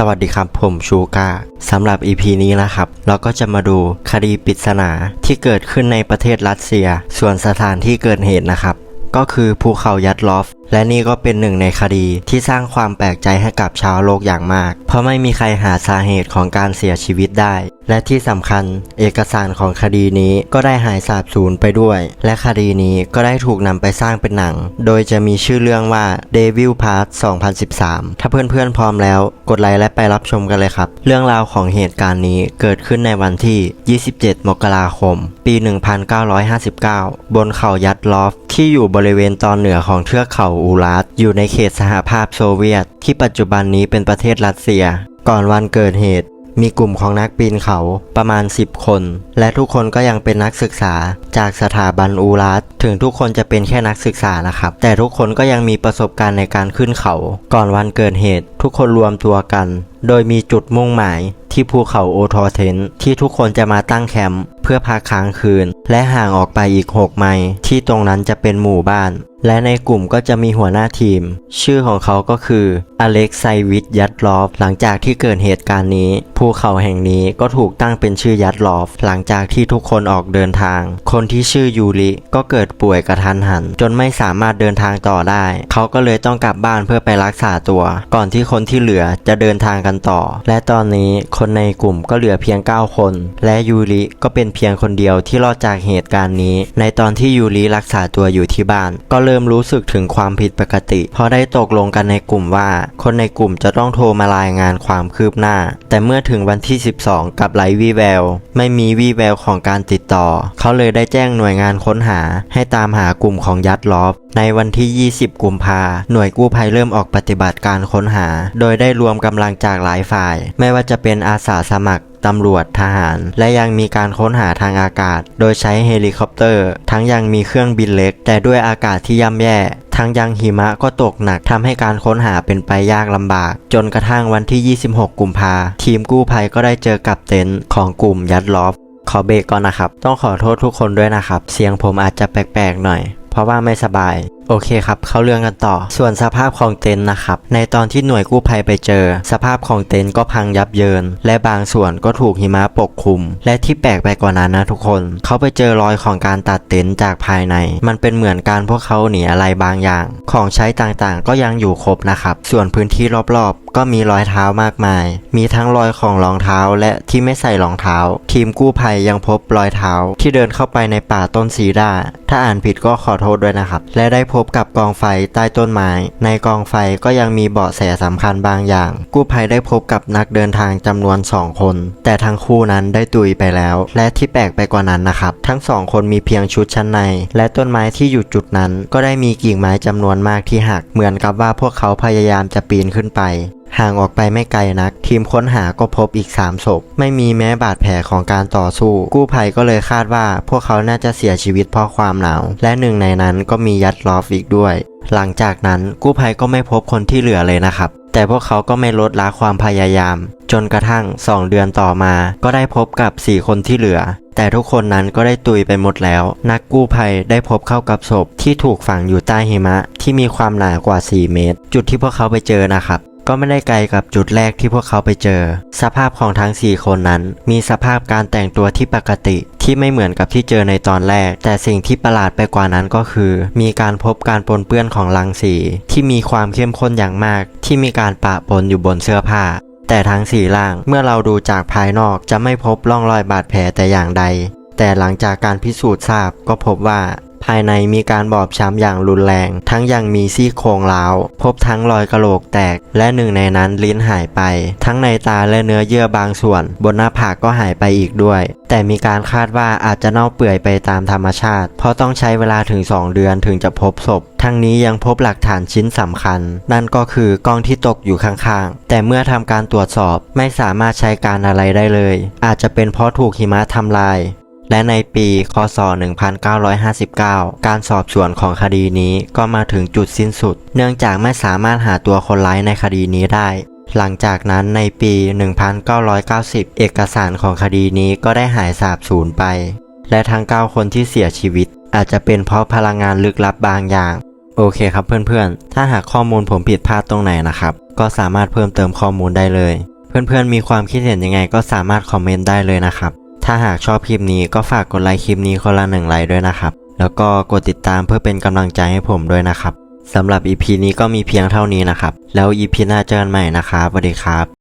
สวัสดีครับผมชูกาสำหรับ EP นี้นะครับ เราก็จะมาดูคดีปริศนาที่เกิดขึ้นในประเทศรัสเซีย ส่วนสถานที่เกิดเหตุนะครับ ก็คือภูเขายัดลอฟ และนี่ก็เป็นหนึ่งในคดีที่สร้างความแปลกใจให้กับชาวโลกอย่างมาก เพราะไม่มีใครหาสาเหตุของการเสียชีวิตได้ และที่สำคัญเอกสารของคดีนี้ก็ได้หายสาบสูญไปด้วย และคดีนี้ก็ได้ถูกนำไปสร้างเป็นหนัง โดยจะมีชื่อเรื่องว่า Devil Part 2013 ถ้าเพื่อนๆพร้อมแล้ว กดไลค์และไปรับชมกันเลยครับ เรื่องราวของเหตุการณ์นี้เกิดขึ้นในวันที่ 27 มกราคม ปี 1959 บนเขายัดลอฟที่อยู่บบริเวณตอนเหนือของเทือกเขาอูรัสอยู่ในเขตสหภาพโซเวียต ที่ปัจจุบันนี้เป็นประเทศรัสเซีย ก่อนวันเกิดเหตุ มีกลุ่มของนักปีนเขาประมาณ 10 คน และทุกคนก็ยังเป็นนักศึกษาจากสถาบันอูรัสถึงทุกคนจะเป็นแค่นักศึกษานะครับ แต่ทุกคนก็ยังมีประสบการณ์ในการขึ้นเขา ก่อนวันเกิดเหตุ ทุกคนรวมตัวกัน โดยมีจุดมุ่งหมายที่ภูเขาโอทอเทนที่ทุกคนจะมาตั้งแคมป์ พื่อพักค้างคืน และห่างออกไปอีก 6 ไมล์ที่ตรงนั้นจะเป็นหมู่บ้าน และในกลุ่มก็จะมีหัวหน้าทีม ชื่อของเขาก็คืออเล็กไซวิชยัดลอฟ หลังจากที่เกิดเหตุการณ์นี้ ภูเขาแห่งนี้ก็ถูกตั้งเป็นชื่อยัดลอฟ หลังจากที่ทุกคนออกเดินทาง คนที่ชื่อยูริก็เกิดป่วยกระทันหัน จนไม่สามารถเดินทางต่อได้ เขาก็เลยต้องกลับบ้านเพื่อไปรักษาตัว ก่อนที่คนที่เหลือจะเดินทางกันต่อ และตอนนี้คนในกลุ่มก็เหลือเพียง 9 คน และยูริก็เป็นเพียงคนเดียวที่รอดจากเหตุการณ์นี้ ในตอนที่ยูริรักษาตัวอยู่ที่บ้าน ก็เริ่มรู้สึกถึงความผิดปกติเพราะได้ตกลงกันในกลุ่มว่า คนในกลุ่มจะต้องโทรมารายงานความคืบหน้า แต่เมื่อถึงวันที่ 12 กับไลวีแวว ไม่มีวีแววของการติดต่อ เขาเลยได้แจ้งหน่วยงานค้นหาให้ตามหากลุ่มของยัดลอฟในวันที่ 20 กุมภาหน่วยกู้ภัยเริ่มออกปฏิบัติการค้นหา โดยได้รวมกำลังจากหลายฝ่าย ไม่ว่าจะเป็นอาสาสมัครตำรวจทหาร และยังมีการค้นหาทางอากาศ โดยใช้เฮลิคอปเตอร์ ทั้งยังมีเครื่องบินเล็ก แต่ด้วยอากาศที่ย่ำแย่ ทั้งยังหิมะก็ตกหนักทำให้การค้นหาเป็นไปยากลำบาก จนกระทั่งวันที่ 26 กุมภาทีมกู้ภัยก็ได้เจอกับเต็นท์ของกลุ่มยัดลอฟขอเบรกก่อนนะครับ ต้องขอโทษทุกคนด้วยนะครับ เสียงผมอาจจะแปลกๆหน่อย เพราะว่าไม่สบาย โอเคครับ เข้าเรื่องกันต่อ ส่วนสภาพของเต็นท์นะครับ ในตอนที่หน่วยกู้ภัยไปเจอ สภาพของเต็นท์ก็พังยับเยิน และบางส่วนก็ถูกหิมะปกคลุม และที่แปลกไปกว่านั้นนะทุกคน เขาไปเจอรอยของการตัดเต็นท์จากภายใน มันเป็นเหมือนการพวกเขาหนีอะไรบางอย่างของใช้ต่างๆ ก็ยังอยู่ครบนะครับ ส่วนพื้นที่รอบๆ ก็มีรอยเท้ามากมาย มีทั้งรอยของรองเท้าและที่ไม่ใส่รองเท้า ทีมกู้ภัยยังพบรอยเท้า ที่เดินเข้าไปในป่าต้นซีดา ถ้าอ่านผิดก็ขอโทษด้วยนะครับ และได้พบกับกองไฟใต้ต้นไม้ ในกองไฟก็ยังมีเบาะแสสำคัญบางอย่าง กู้ภัยได้พบกับนักเดินทางจำนวน 2 คน แต่ทั้งคู่นั้นได้ตุยไปแล้ว และที่แปลกไปกว่านั้นนะครับ ทั้งสองคนมีเพียงชุดชั้นใน และต้นไม้ที่อยู่จุดนั้น ก็ได้มีกิ่งไม้จำนวนมากที่หัก เหมือนกับว่าพวกเขาพยายามจะปีนขึ้นไป ห่างออกไปไม่ไกลนัก ทีมค้นหาก็พบอีก 3 ศพ ไม่มีแม้บาดแผลของการต่อสู้ กู้ภัยก็เลยคาดว่า พวกเขาน่าจะเสียชีวิตเพราะความหนาว และหนึ่งในนั้นก็มียัดลอฟอีกด้วย หลังจากนั้นกู้ภัยก็ไม่พบคนที่เหลือเลยนะครับ แต่พวกเขาก็ไม่ลดละความพยายาม จนกระทั่ง 2 เดือนต่อมา ก็ได้พบกับ 4 คนที่เหลือแต่ทุกคนนั้นก็ได้ตุยไปหมดแล้ว นักกู้ภัยได้พบเข้ากับศพที่ถูกฝังอยู่ใต้หิมะ ที่มีความหนากว่า 4 เมตร จุดที่พวกเขาไปเจอนะครับ ก็ไม่ได้ไกลกับจุดแรกที่พวกเขาไปเจอ สภาพของทั้ง 4 คนนั้น มีสภาพการแต่งตัวที่ปกติที่ไม่เหมือนกับที่เจอในตอนแรก แต่สิ่งที่ประหลาดไปกว่านั้นก็คือ มีการพบการปนเปื้อนของรังสี ที่มีความเข้มข้นอย่างมาก ที่มีการปะปนอยู่บนเสื้อผ้าแต่ทั้งสี่ร่างเมื่อเราดูจากภายนอกจะไม่พบร่องรอยบาดแผลแต่อย่างใด แต่หลังจากการพิสูจน์ทราบก็พบว่า ภายในมีการบอบช้ำอย่างรุนแรง ทั้งยังมีซี่โครงร้าว พบทั้งรอยกระโหลกแตก และหนึ่งในนั้นลิ้นหายไป ทั้งในตาและเนื้อเยื่อบางส่วน บนหน้าผากก็หายไปอีกด้วย แต่มีการคาดว่าอาจจะเน่าเปื่อยไปตามธรรมชาติ เพราะต้องใช้เวลาถึง 2 เดือนถึงจะพบศพ ทั้งนี้ยังพบหลักฐานชิ้นสำคัญ นั่นก็คือกล้องที่ตกอยู่ข้างๆ แต่เมื่อทำการตรวจสอบไม่สามารถใช้การอะไรได้เลย อาจจะเป็นเพราะถูกหิมะทำลาย และในปี คศ 1959 การสอบสวนของคดีนี้ก็มาถึงจุดสิ้นสุด เนื่องจากไม่สามารถหาตัวคนร้ายในคดีนี้ได้ หลังจากนั้นในปี 1990 เอกสารของคดีนี้ก็ได้หายสาบสูญไป และทั้ง 9 คนที่เสียชีวิต อาจจะเป็นเพราะพลังงานลึกลับบางอย่าง โอเคครับเพื่อนๆ ถ้าหากข้อมูลผมผิดพลาดตรงไหนนะครับ ก็สามารถเพิ่มเติมข้อมูลได้เลย เพื่อนๆ มีความคิดเห็นยังไงก็สามารถคอมเมนต์ได้เลยนะครับ ถ้าหากชอบคลิปนี้ก็ฝากกดไลค์คลิปนี้คนละหนึ่งไลค์ด้วยนะครับ แล้วก็กดติดตามเพื่อเป็นกำลังใจให้ผมด้วยนะครับสำหรับ EP นี้ก็มีเพียงเท่านี้นะครับ แล้ว EP หน้าเจอกันใหม่นะครับสวัสดีครับ